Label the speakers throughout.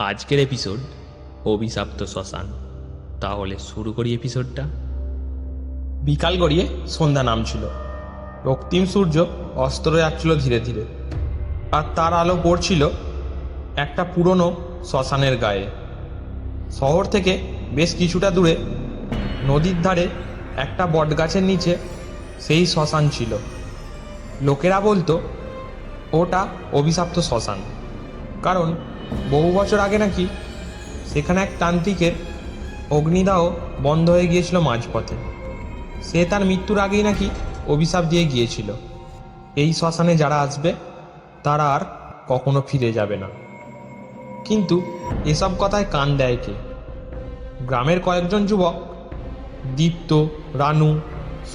Speaker 1: আজকের এপিসোড অভিশাপ্ত শ্মশান। তাহলে শুরু করি এপিসোডটা।
Speaker 2: বিকাল গড়িয়ে সন্ধ্যা নামছিল। রক্তিম সূর্য অস্ত যাচ্ছিল ধীরে ধীরে। আর তার আলো পড়ছিল একটা পুরনো শ্মশানের গায়ে। শহর থেকে বেশ কিছুটা দূরে, নদীর ধারে একটা বটগাছের নিচে সেই শ্মশান ছিল। লোকেরা বলতো, ওটা অভিশাপ্ত শ্মশান। কারণ বহু বছর আগে নাকি সেখানে এক তান্ত্রিকের অগ্নিদাহ বন্ধ হয়ে গিয়েছিল মাঝপথে। সে তার মৃত্যুর আগেই নাকি অভিশাপ দিয়ে গিয়েছিল। এই শ্মশানে যারা আসবে, তারা আর কখনো ফিরে যাবে না। কিন্তু এসব কথায় কান দেয় কে? গ্রামের কয়েকজন যুবক, দীপ্ত, রানু,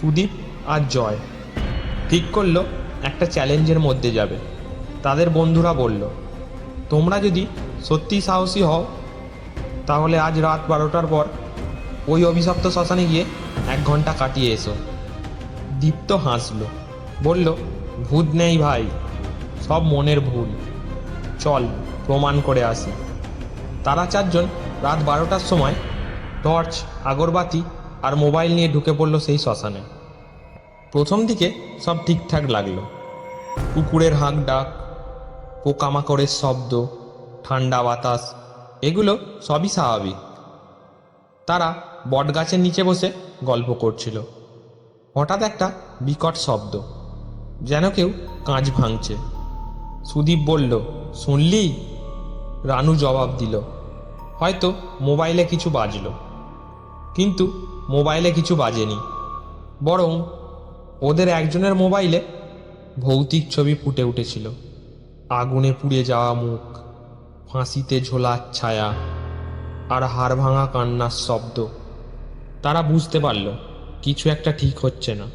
Speaker 2: সুদীপ আর জয় ঠিক করল একটা চ্যালেঞ্জের মধ্যে যাবে। তাদের বন্ধুরা বলল তোমরা যদি সত্যি সাহসী হও, তাহলে আজ রাত বারোটার পর ওই অভিশপ্ত শ্মশানে গিয়ে এক ঘণ্টা কাটিয়ে এসো। দীপ্ত হাসলো। বলল, ভূত নেই ভাই, সব মনের ভুল। চল, প্রমাণ করে আসি। তারা চারজন রাত বারোটার সময় টর্চ, আগরবাতি আর মোবাইল নিয়ে ঢুকে পড়ল সেই শ্মশানে। প্রথম দিকে সব ঠিকঠাক লাগল। কুকুরের হাঁক ডাক পোকামাকড়ের শব্দ, ঠান্ডা বাতাস, এগুলো সবই স্বাভাবিক। তারা বটগাছের নিচে বসে গল্প করছিল। হঠাৎ একটা বিকট শব্দ, যেন কেউ কাঁচ ভাঙছে। সুদীপ বলল, শুনলি? রানু জবাব দিল, হয়তো মোবাইলে কিছু বাজলো। কিন্তু মোবাইলে কিছু বাজেনি, বরং ওদের একজনের মোবাইলে ভৌতিক ছবি ফুটে উঠেছিল। আগুনে পুড়ে যাওয়া মুখ, ফাঁসিতে ঝোলা ছায়া আর হাড় ভাঙা কান্নার শব্দ। তারা বুঝতে পারল, কিছু একটা ঠিক হচ্ছে না।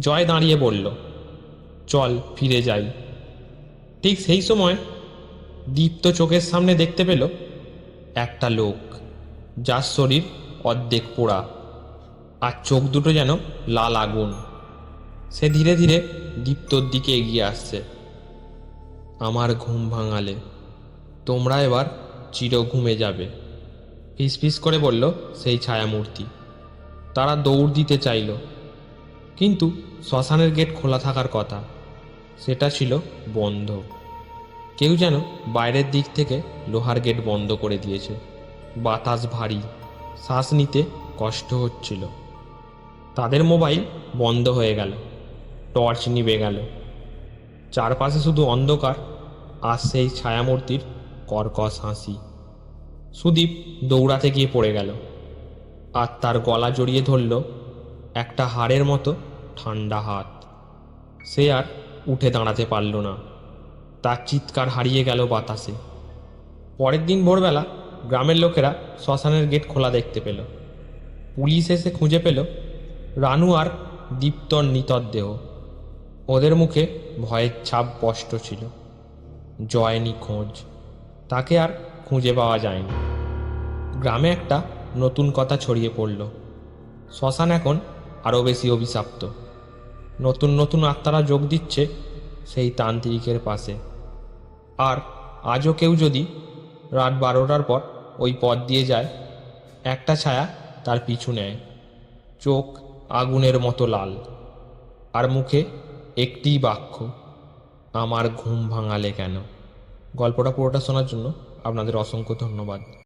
Speaker 2: জয় দাঁড়িয়ে বলল, চল, ফিরে যাই। ঠিক সেই সময় দীপ্ত চোখের সামনে দেখতে পেল একটা লোক, যার শরীর অর্ধেক পোড়া আর চোখ দুটো যেন লাল আগুন। সে ধীরে ধীরে দীপ্তর দিকে এগিয়ে আসছে। আমার ঘুম ভাঙালে। তোমরা এবার চির ঘুমে যাবে। ফিসফিস করে বলল, সেই ছায়ামূর্তি। তারা দৌড় দিতে চাইল। কিন্তু শ্মশানের গেট খোলা থাকার কথা, সেটা ছিল বন্ধ। কেউ যেন বাইরের দিক থেকে লোহার গেট বন্ধ করে দিয়েছে। বাতাস ভারী, শ্বাস নিতে কষ্ট হচ্ছিল। তাদের মোবাইল বন্ধ হয়ে গেল। টর্চ নিভে গেল। চারপাশে শুধু অন্ধকার আর সেই ছায়ামূর্তির কর্কশ হাসি। সুদীপ দৌড়াতে গিয়ে পড়ে গেল আর তার গলা জড়িয়ে ধরল একটা হাড়ের মতো ঠান্ডা হাত। সে আর উঠে দাঁড়াতে পারল না। তার চিৎকার হারিয়ে গেল বাতাসে। পরের দিন ভোরবেলা গ্রামের লোকেরা শ্মশানের গেট খোলা দেখতে পেল। পুলিশ এসে খুঁজে পেল রানু আর দীপ্তর নিতর দেহ। ওদের মুখে ভয়ের ছাপ স্পষ্ট ছিল। জয়নি খোঁজ। তাকে আর খুঁজে পাওয়া যায়নি। গ্রামে একটা নতুন কথা ছড়িয়ে পড়ল। শ্মশান এখন আরও বেশি অভিশাপ্ত। নতুন নতুন আত্মারা যোগ দিচ্ছে সেই তান্ত্রিকের পাশে। আর আজও কেউ যদি রাত বারোটার পর ওই পথ দিয়ে যায়, একটা ছায়া তার পিছু নেয়। চোখ আগুনের মতো লাল। আর মুখে একটিই বাক্য আমার ঘুম ভাঙালে কেন? গল্পটা পুরোটা শোনার জন্য আপনাদের অসংখ্য ধন্যবাদ।